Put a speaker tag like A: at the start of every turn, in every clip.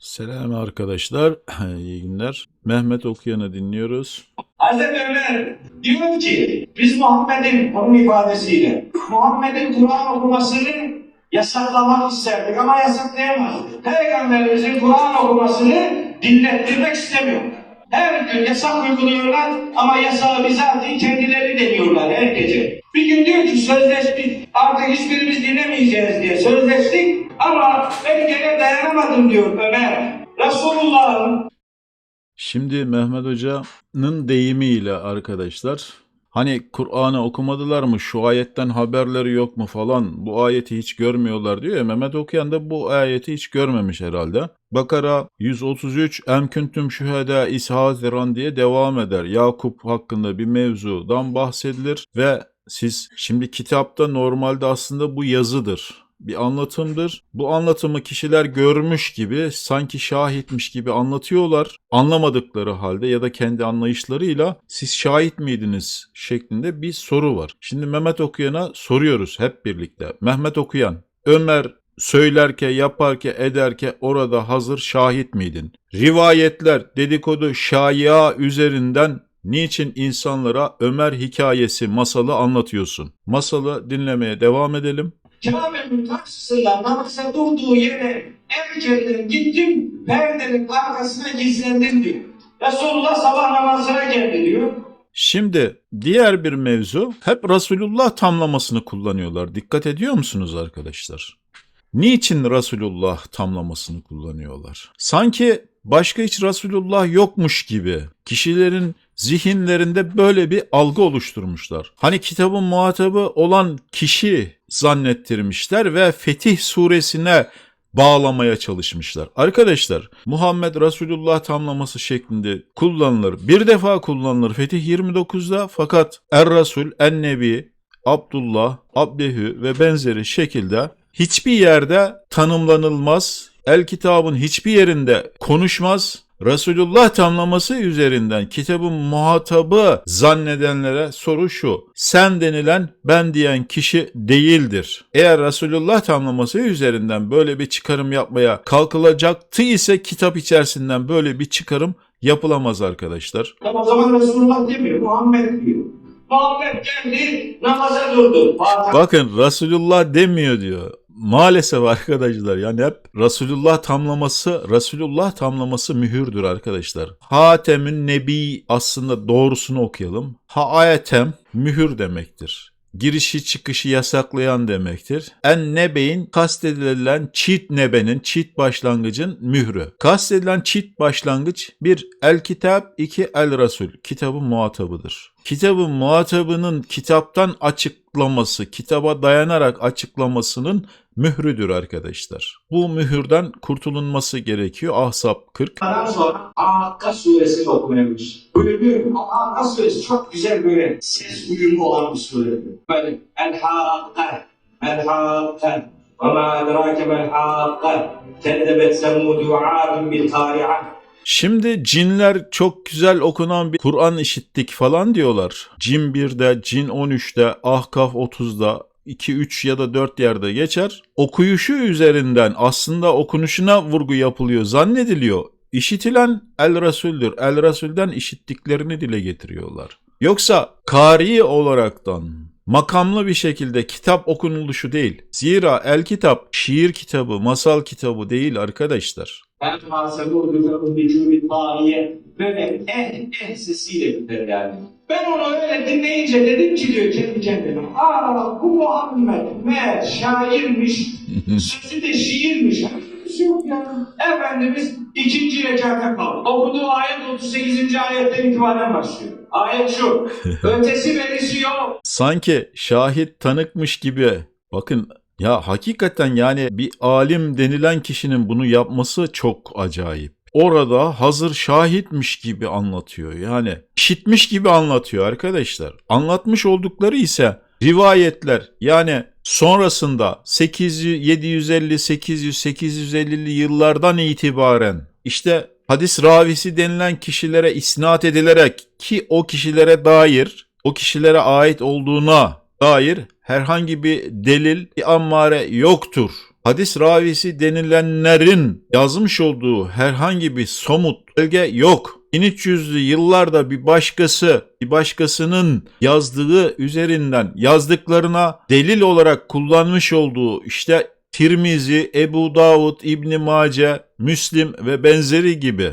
A: Selam arkadaşlar. İyi günler. Mehmet Okuyan'ı dinliyoruz.
B: Hazreti Ömer diyor ki biz Muhammed'in onun ifadesiyle Muhammed'in Kur'an okumasını yasaklamak isterdik ama yasaklayamazdık. Peygamberimizin Kur'an okumasını dinlettirmek istemiyor. Her gün yasak uyguluyorlar ama yasağı bizatihi kendileri deniyorlar her gece. Bir gün diyor ki sözleştik artık hiçbirimiz dinlemeyeceğiz diye sözleştik dayanamadım diyor Ömer. Resulullah'ın
A: Şimdi Mehmet Hoca'nın deyimiyle arkadaşlar hani Kur'an'ı okumadılar mı şu ayetten haberleri yok mu falan bu ayeti hiç görmüyorlar diyor ya Mehmet Okuyan da bu ayeti hiç görmemiş herhalde. Bakara 133 Emküntüm şüheda ishaziran diye devam eder. Yakup hakkında bir mevzudan bahsedilir ve siz şimdi kitapta normalde aslında bu yazıdır bir anlatımdır. Bu anlatımı kişiler görmüş gibi, sanki şahitmiş gibi anlatıyorlar. Anlamadıkları halde ya da kendi anlayışlarıyla siz şahit miydiniz şeklinde bir soru var. Şimdi Mehmet Okuyan'a soruyoruz hep birlikte. Mehmet Okuyan, Ömer söylerken, yaparken, ederken orada hazır şahit miydin? Rivayetler, dedikodu, şaya üzerinden Niçin insanlara Ömer hikayesi, masalı anlatıyorsun? Masalı dinlemeye devam edelim.
B: Kabe'nin karşısında namaza durduğu yere erkenden gittim, perdenin arkasına gizlendim diyor. Resulullah sabah namazına geldi diyor.
A: Şimdi diğer bir mevzu hep Resulullah tamlamasını kullanıyorlar. Dikkat ediyor musunuz arkadaşlar? Niçin Resulullah tamlamasını kullanıyorlar? Sanki başka hiç Resulullah yokmuş gibi kişilerin zihinlerinde böyle bir algı oluşturmuşlar. Hani kitabın muhatabı olan kişi zannettirmişler ve Fetih suresine bağlamaya çalışmışlar. Arkadaşlar Muhammed Resulullah tamlaması şeklinde kullanılır. Bir defa kullanılır Fetih 29'da fakat Er Resul, En Nebi, Abdullah, Abdehü ve benzeri şekilde hiçbir yerde tanımlanılmaz. El kitabın hiçbir yerinde konuşmaz. Resulullah tamlaması üzerinden kitabın muhatabı zannedenlere soru şu. Sen denilen ben diyen kişi değildir. Eğer Resulullah tamlaması üzerinden böyle bir çıkarım yapmaya kalkılacaktı ise kitap içerisinden böyle bir çıkarım yapılamaz arkadaşlar.
B: O zaman Resulullah demiyor, Muhammed diyor. Muhammed geldi, namaza durdu.
A: Bakın Resulullah demiyor diyor. Maalesef arkadaşlar yani hep Resulullah tamlaması, Resulullah tamlaması mühürdür arkadaşlar. Hatemün Nebi aslında doğrusunu okuyalım. Haatem mühür demektir. Girişi çıkışı yasaklayan demektir. En nebeyin kastedilen çift nebenin, çift başlangıcın mührü. Kastedilen çift başlangıç bir el kitap, iki el rasul. Kitabın muhatabıdır. Kitabın muhatabının kitaptan açıklaması, kitaba dayanarak açıklamasının mührüdür arkadaşlar. Bu mühürden kurtulunması gerekiyor. Ahzab 40.
B: Ondan sonra Hakka suresini okuyormuş. Böyle diyor ama Hakka suresi çok güzel böyle ses uyumu olan bir sure. Böyle El Hakka, El Hakka, ve ma edrake mel Hakka, kezzebet semud ve adun bil kari'a.
A: Şimdi cinler çok güzel okunan bir Kur'an işittik falan diyorlar. Cin 1'de, Cin 13'te, Ahkaf 30'da, 2, 3 ya da 4 yerde geçer. Okuyuşu üzerinden aslında okunuşuna vurgu yapılıyor, zannediliyor. İşitilen El Resul'dür. El Resul'den işittiklerini dile getiriyorlar. Yoksa kari olaraktan makamlı bir şekilde kitap okunuluşu değil. Zira el kitap şiir kitabı, masal kitabı değil arkadaşlar.
B: El Hasebu Lüfe'un Hicûbi Tariye böyle eh eh sesiyle biter yani. Ben onu öyle dinleyince dedim ki diyor kendi kendime. Aa bu Muhammed meğer şairmiş, sözü de şiirmiş. Bir şey yok ya. Efendimiz ikinci rekata kaldı. Okuduğu ayet 38. ayetten itibaren başlıyor. Ayet şu. Ötesi verisi yok.
A: sanki şahit tanıkmış gibi. Bakın ya hakikaten yani bir alim denilen kişinin bunu yapması çok acayip. Orada hazır şahitmiş gibi anlatıyor. Yani işitmiş gibi anlatıyor arkadaşlar. Anlatmış oldukları ise rivayetler yani sonrasında 800, 750, 800, 850'li yıllardan itibaren işte hadis ravisi denilen kişilere isnat edilerek ki o kişilere dair o kişilere ait olduğuna dair herhangi bir delil, bir ammare yoktur hadis ravisi denilenlerin yazmış olduğu herhangi bir somut belge yok. 1300'lü yıllarda bir başkası, bir başkasının yazdığı üzerinden yazdıklarına delil olarak kullanmış olduğu işte Tirmizi, Ebu Davud, İbni Mace, Müslim ve benzeri gibi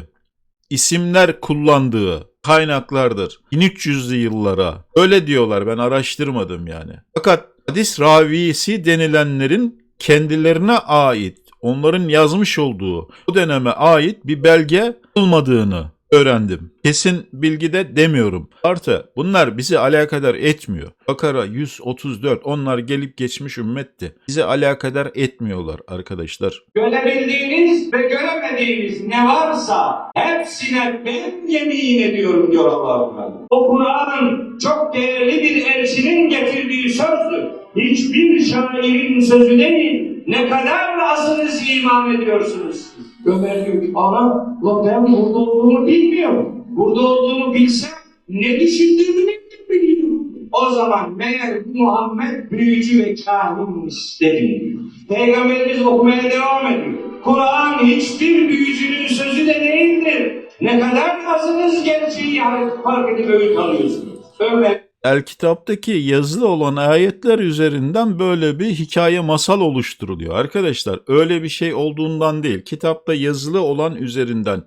A: isimler kullandığı kaynaklardır. 1300'lü yıllara. Öyle diyorlar ben araştırmadım yani. Fakat hadis ravisi denilenlerin kendilerine ait, onların yazmış olduğu o döneme ait bir belge olmadığını öğrendim. Kesin bilgi de demiyorum. Artı bunlar bizi alakadar etmiyor. Bakara 134 onlar gelip geçmiş ümmetti. Bizi alakadar etmiyorlar arkadaşlar.
B: Görebildiğiniz ve göremediğiniz ne varsa hepsine ben yemin ediyorum diyor Allah-u O Kur'an'ın çok değerli bir elçinin getirdiği sözdür. Hiçbir şairin sözü değil. Ne kadar azınız iman ediyorsunuz siz? Ömer diyor ki ama ulan ben burada olduğumu bilmiyorum. Burada olduğumu bilsem ne düşündüğümü ne biliyorum. O zaman meğer Muhammed büyücü ve kahinmiş dedim. Peygamberimiz okumaya devam ediyor. Kur'an hiçbir büyücünün sözü de değildir. Ne kadar azınız gerçeği fark edip öğüt alıyorsunuz. Ömer
A: El kitaptaki yazılı olan ayetler üzerinden böyle bir hikaye masal oluşturuluyor. Arkadaşlar öyle bir şey olduğundan değil. Kitapta yazılı olan üzerinden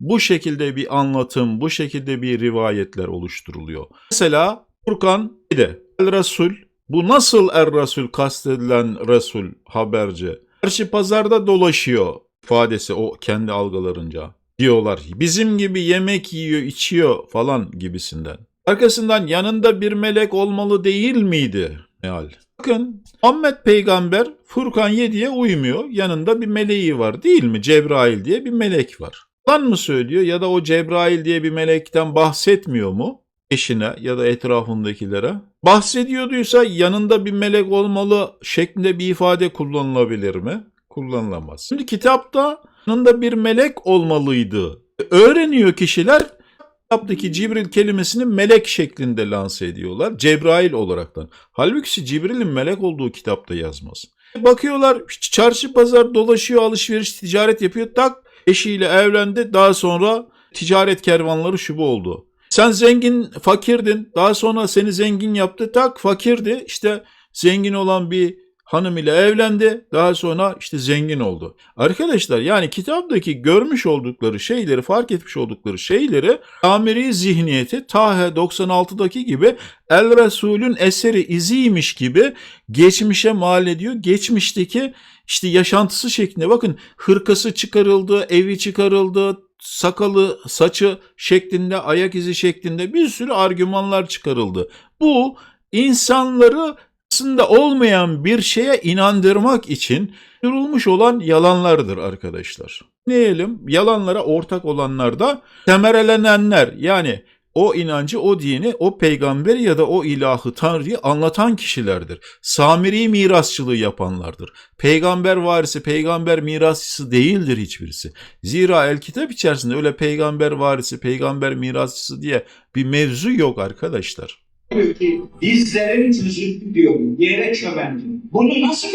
A: bu şekilde bir anlatım, bu şekilde bir rivayetler oluşturuluyor. Mesela Furkan bir de El Resul bu nasıl Er Resul kastedilen Resul haberci? Karşı pazarda dolaşıyor ifadesi o kendi algılarınca diyorlar. Bizim gibi yemek yiyor, içiyor falan gibisinden. Arkasından yanında bir melek olmalı değil miydi meal? Bakın Muhammed peygamber Furkan 7'ye uymuyor. Yanında bir meleği var değil mi? Cebrail diye bir melek var. Lan mı söylüyor ya da o Cebrail diye bir melekten bahsetmiyor mu? Eşine ya da etrafındakilere. Bahsediyorduysa yanında bir melek olmalı şeklinde bir ifade kullanılabilir mi? Kullanılamaz. Şimdi kitapta yanında bir melek olmalıydı. Öğreniyor kişiler kitaptaki Cibril kelimesini melek şeklinde lanse ediyorlar. Cebrail olaraktan. Halbuki Cibril'in melek olduğu kitapta yazmaz. Bakıyorlar çarşı pazar dolaşıyor alışveriş ticaret yapıyor tak eşiyle evlendi daha sonra ticaret kervanları şubu oldu. Sen zengin fakirdin daha sonra seni zengin yaptı tak fakirdi işte zengin olan bir hanım ile evlendi. Daha sonra işte zengin oldu. Arkadaşlar yani kitaptaki görmüş oldukları şeyleri, fark etmiş oldukları şeyleri amiri zihniyeti Tahe 96'daki gibi El Resul'ün eseri iziymiş gibi geçmişe mal ediyor. Geçmişteki işte yaşantısı şeklinde bakın hırkası çıkarıldı, evi çıkarıldı, sakalı, saçı şeklinde, ayak izi şeklinde bir sürü argümanlar çıkarıldı. Bu insanları aslında olmayan bir şeye inandırmak için durulmuş olan yalanlardır arkadaşlar. Diyelim yalanlara ortak olanlar da temerelenenler yani o inancı, o dini, o peygamberi ya da o ilahı, tanrıyı anlatan kişilerdir. Samiri mirasçılığı yapanlardır. Peygamber varisi, peygamber mirasçısı değildir hiçbirisi. Zira el kitap içerisinde öyle peygamber varisi, peygamber mirasçısı diye bir mevzu yok arkadaşlar.
B: Diyor ki dizlerim çözüldü diyor. Yere çömendim. Bunu nasıl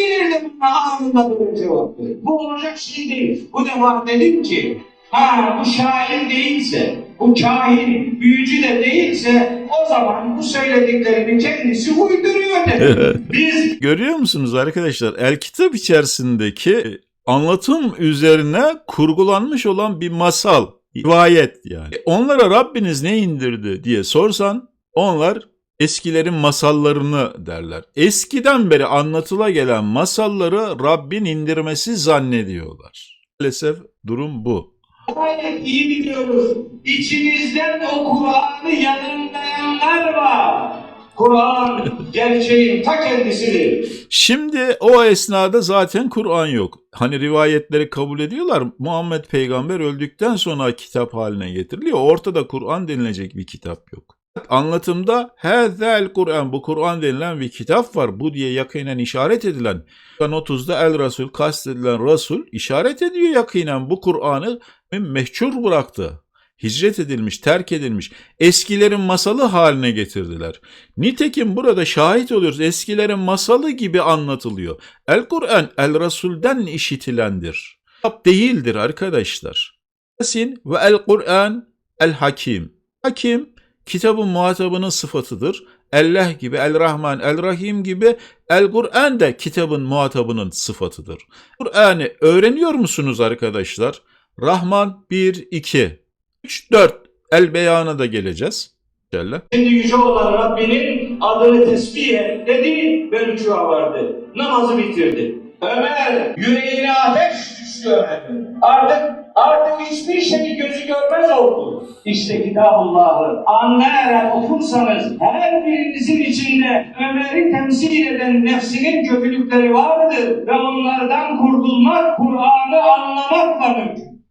B: bana anında böyle cevap verir. Bu olacak şey değil. Bu defa dedim ki ha bu şair değilse, bu kahin, büyücü de değilse o zaman bu söylediklerini kendisi uyduruyor dedim. Biz
A: Görüyor musunuz arkadaşlar? El kitap içerisindeki anlatım üzerine kurgulanmış olan bir masal, rivayet yani. Onlara Rabbiniz ne indirdi diye sorsan onlar eskilerin masallarını derler. Eskiden beri anlatıla gelen masalları Rabbin indirmesi zannediyorlar. Maalesef durum bu.
B: gayet iyi biliyoruz. İçinizden o Kur'an'ı yanılmayanlar var. Kur'an gerçeğin ta kendisidir.
A: Şimdi o esnada zaten Kur'an yok. Hani rivayetleri kabul ediyorlar. Muhammed peygamber öldükten sonra kitap haline getiriliyor. Ortada Kur'an denilecek bir kitap yok. Anlatımda Hazel Kur'an bu Kur'an denilen bir kitap var. Bu diye yakinen işaret edilen 30'da El Resul kastedilen Resul işaret ediyor yakinen bu Kur'an'ı mehçur bıraktı. hicret edilmiş, terk edilmiş, eskilerin masalı haline getirdiler. Nitekim burada şahit oluyoruz. Eskilerin masalı gibi anlatılıyor. El-Kur'an El-Resul'den işitilendir. Kitap değildir arkadaşlar. Yasin ve El-Kur'an El-Hakim. Hakim kitabın muhatabının sıfatıdır. Allah gibi, El-Rahman, El-Rahim gibi El-Kur'an da kitabın muhatabının sıfatıdır. Kur'an'ı öğreniyor musunuz arkadaşlar? Rahman 1, 2, 3, 4. El-Beyan'a da geleceğiz. İnşallah.
B: Şimdi yüce olan Rabbinin adını tesbih et dedi ve rücuğa vardı. Namazı bitirdi. Ömer yüreğine ateş düştü Ömer'in. Artık, artık hiçbir şey gözü görmez oldu. İşte Kitabullah'ı anlayarak okursanız her birinizin içinde Ömer'i temsil eden nefsinin kötülükleri vardır ve onlardan kurtulmak Kur'an'ı anlamakla mümkün.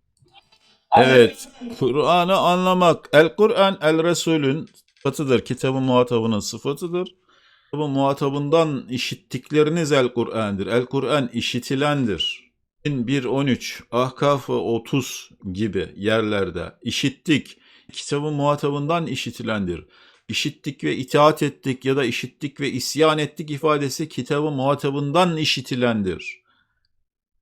A: Evet, Kur'an'ı anlamak. El-Kur'an, El-Resul'ün sıfatıdır. Kitabın muhatabının sıfatıdır. Kitabın muhatabından işittikleriniz El-Kur'an'dır. El-Kur'an işitilendir. 1-13, Ahkaf 30 gibi yerlerde işittik. Kitabın muhatabından işitilendir. İşittik ve itaat ettik ya da işittik ve isyan ettik ifadesi kitabın muhatabından işitilendir.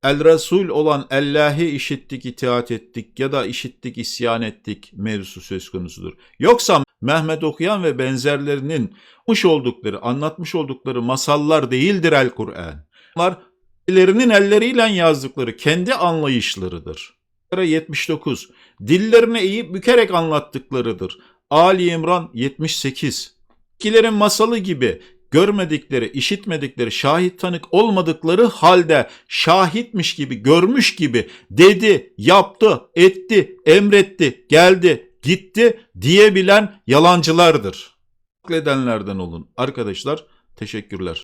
A: El Resul olan Allah'ı işittik, itaat ettik ya da işittik, isyan ettik mevzusu söz konusudur. Yoksa Mehmet Okuyan ve benzerlerinin yapmış oldukları, anlatmış oldukları masallar değildir El Kur'an. Bunlar ellerinin elleriyle yazdıkları kendi anlayışlarıdır. 79. Dillerini eğip bükerek anlattıklarıdır. Ali İmran 78. Kilerin masalı gibi görmedikleri, işitmedikleri, şahit tanık olmadıkları halde şahitmiş gibi, görmüş gibi dedi, yaptı, etti, emretti, geldi, gitti diyebilen yalancılardır. Akledenlerden olun. Arkadaşlar teşekkürler.